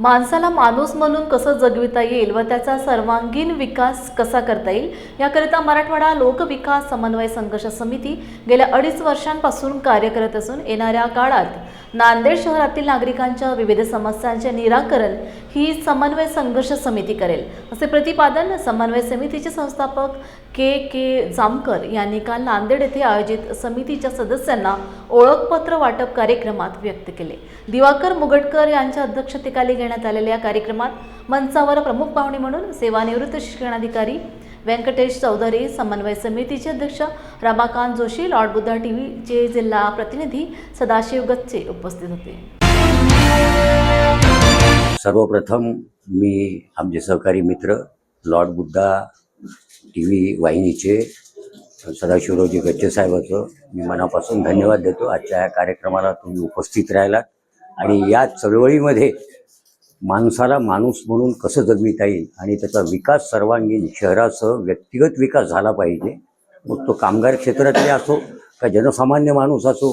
माणसाला माणूस म्हणून कसं जगविता येईल व त्याचा सर्वांगीण विकास कसा करता येईल याकरिता मराठवाडा लोकविकास समन्वय संघर्ष समिती गेल्या अडीच वर्षांपासून कार्य करत असून येणाऱ्या काळात नांदेड शहरातील नागरिकांच्या विविध समस्यांचे निराकरण ही समन्वय संघर्ष समिती करेल. असे प्रतिपादन समन्वय समितीचे संस्थापक के के जामकर यांनी काल नांदेड येथे आयोजित समितीच्या सदस्यांना ओळखपत्र वाटप कार्यक्रमात व्यक्त केले. दिवाकर मुगटकर यांच्या अध्यक्षतेखाली घेण्यात आलेल्या या कार्यक्रमात मंचावर प्रमुख पाहुणे म्हणून सेवानिवृत्त शिक्षणाधिकारी व्यंकटेश चौधरी समन्वय समितीचे अध्यक्ष रमाकांत जोशी लॉर्ड बुद्धा टीव्हीचे जिल्हा प्रतिनिधी सदाशिव गच्चे उपस्थित होते. सर्वप्रथम मी आमचे सहकारी मित्र लॉर्ड बुद्धा टी व्ही वाहिनीचे सदाशिवरावजी गच्चे साहेबाचं मी मनापासून धन्यवाद देतो. आजच्या या कार्यक्रमाला तुम्ही उपस्थित राहिलात. आणि या चळवळीमध्ये माणसाला माणूस म्हणून कसं जगविता येईल आणि त्याचा विकास सर्वांगीण शहरासह व्यक्तिगत विकास झाला पाहिजे मग तो कामगार क्षेत्रातले असो का जनसामान्य माणूस असो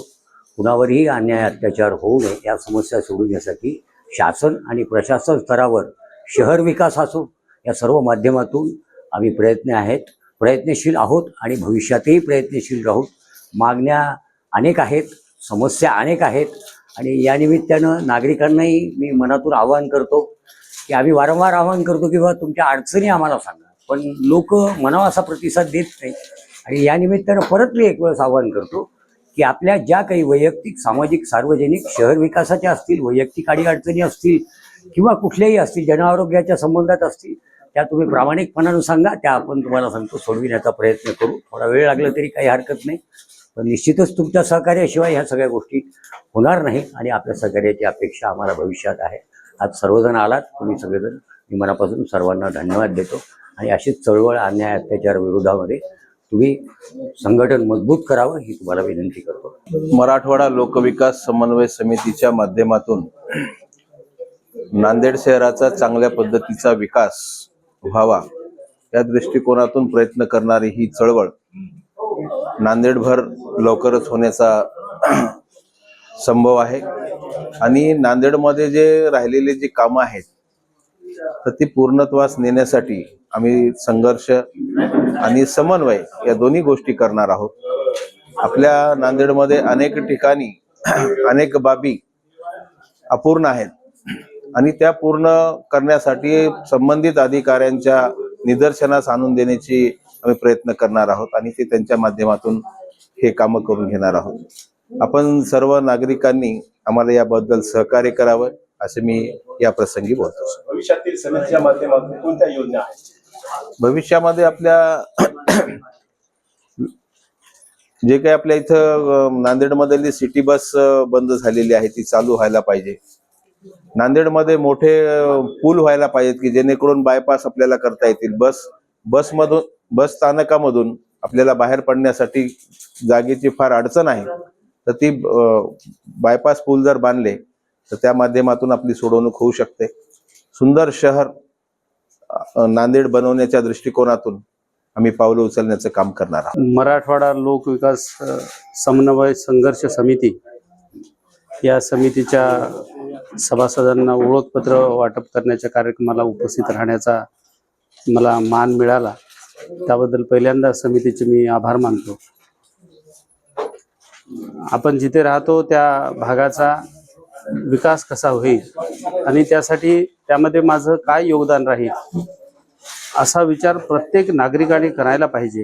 कुणावरही अन्याय अत्याचार होऊ नये या समस्या सोडवण्यासाठी शासन आणि प्रशासन स्तरावर शहर विकास असो या सर्व माध्यमातून आम्ही प्रयत्न आहेत प्रयत्नशील आहोत आणि भविष्यातही प्रयत्नशील राहू. मागण्या अनेक आहेत समस्या अनेक आहेत आणि या निमित्तानं नागरिकांनाही मी मनातून आवाहन करतो की आम्ही वारंवार आवाहन करतो की बा तुमच्या अडचणी आम्हाला सांगा. पण लोक मनावा असा प्रतिसाद देत नाही आणि या निमित्तानं परत मी एक वेळेस आवाहन करतो की आपल्या ज्या काही वैयक्तिक सामाजिक सार्वजनिक शहर विकासाच्या असतील वैयक्तिक आणि अडचणी असतील किंवा कुठल्याही असतील जनआरोग्याच्या संबंधात असतील त्या तुम्ही प्रामाणिकपणानं सांगा. त्या आपण तुम्हाला सांगतो सोडविण्याचा प्रयत्न करू. थोडा वेळ लागला तरी काही हरकत नाही. पण निश्चितच तुमच्या सहकार्याशिवाय ह्या सगळ्या गोष्टी होणार नाही आणि आपल्या सहकार्याची अपेक्षा आम्हाला भविष्यात आहे. आज सर्वजण आलात तुम्ही सगळेजण. मी मनापासून सर्वांना धन्यवाद देतो आणि अशीच चळवळ अन्याय अत्याचार विरोधामध्ये तुम्ही संघटन मजबूत करावं ही तुम्हाला विनंती करतो. मराठवाडा लोकविकास समन्वय समितीच्या माध्यमातून नांदेड शहराचा चांगल्या पद्धतीचा विकास व्हावा या दृष्टिकोनातून प्रयत्न करणारी ही चळवळ नांदेडभर लवकरच होण्याचा संभव आहे. आणि नांदेडमध्ये जे राहिलेले जे कामं आहेत तर ती पूर्णत्वास नेण्यासाठी आम्ही संघर्ष आणि समन्वय या दोन्ही गोष्टी करणार आहोत. आपल्या नांदेडमध्ये अनेक ठिकाणी अनेक बाबी अपूर्ण आहेत. आणि त्या पूर्ण करण्यासाठी संबंधित अधिकाऱ्यांच्या निदर्शनास आणून देण्याची आम्ही प्रयत्न करणार आहोत आणि ते त्यांच्या माध्यमातून हे कामं करून घेणार आहोत. आपण सर्व नागरिकांनी आम्हाला याबद्दल सहकार्य करावं असे मी या प्रसंगी बोलतो. भविष्यातील समितीच्या माध्यमातून कोणत्या योजना आहेत? भविष्यामध्ये आपल्या जे काही आपल्या इथं नांदेडमधली सिटी बस बंद झालेली आहे ती चालू व्हायला पाहिजे. नांदेडमध्ये मोठे पूल व्हायला पाहिजेत की जेणेकरून बायपास आपल्याला करता येतील. बस बसमधून बस स्थानकामधून आपल्याला बाहेर पडण्यासाठी जागेची फार अडचण आहे. तर ती बायपास पूल जर बांधले तर त्या माध्यमातून आपली सोडवणूक होऊ शकते. सुंदर शहर नांदेड बनवण्याच्या दृष्टिकोनातून आम्ही पावलं उचलण्याचं काम करणार आहोत. मराठवाडा लोक विकास समन्वय संघर्ष समिती या समितीच्या सभासदांना ओळखपत्र वाटप करण्याच्या कार्यक्रमाला उपस्थित राहण्याचा मला मान मिळाला. त्याबद्दल पहिल्यांदा समितीचे मी आभार मानतो. आपण जिथे राहतो त्या भागाचा विकास कसा होईल आणि त्यासाठी त्यामध्ये माझं काय योगदान राहील असा विचार प्रत्येक नागरिकाने करायला पाहिजे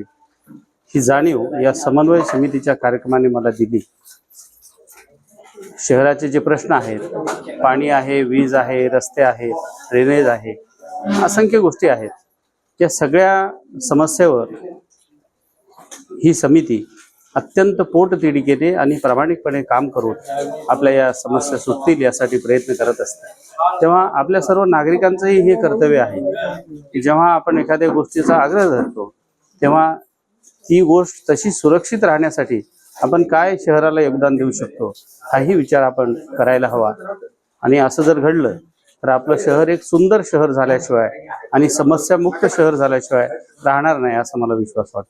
ही जाणीव या समन्वय समितीच्या कार्यक्रमाने मला दिली. शहराचे जे प्रश्न आहेत पाणी आहे वीज आहे रस्ते आहेत ड्रेनेज आहे असंख्य गोष्टी आहेत. या सगळ्या समस्येवर ही समिती अत्यंत पोटतिडकीने आणि प्रामाणिकपणे काम करून आपल्या या समस्या सुटतील यासाठी प्रयत्न करत असते. तेव्हा आपल्या सर्व नागरिकांचंही हे कर्तव्य आहे की जेव्हा आपण एखाद्या गोष्टीचा आग्रह धरतो तेव्हा ती गोष्ट तशी सुरक्षित राहण्यासाठी आपण काय शहराला योगदान देऊ शकतो हाही विचार आपण करायला हवा. आणि असं जर घडलं तर आपलं शहर एक सुंदर शहर झाल्याशिवाय आणि समस्यामुक्त शहर झाल्याशिवाय राहणार नाही असा मला विश्वास वाटतो.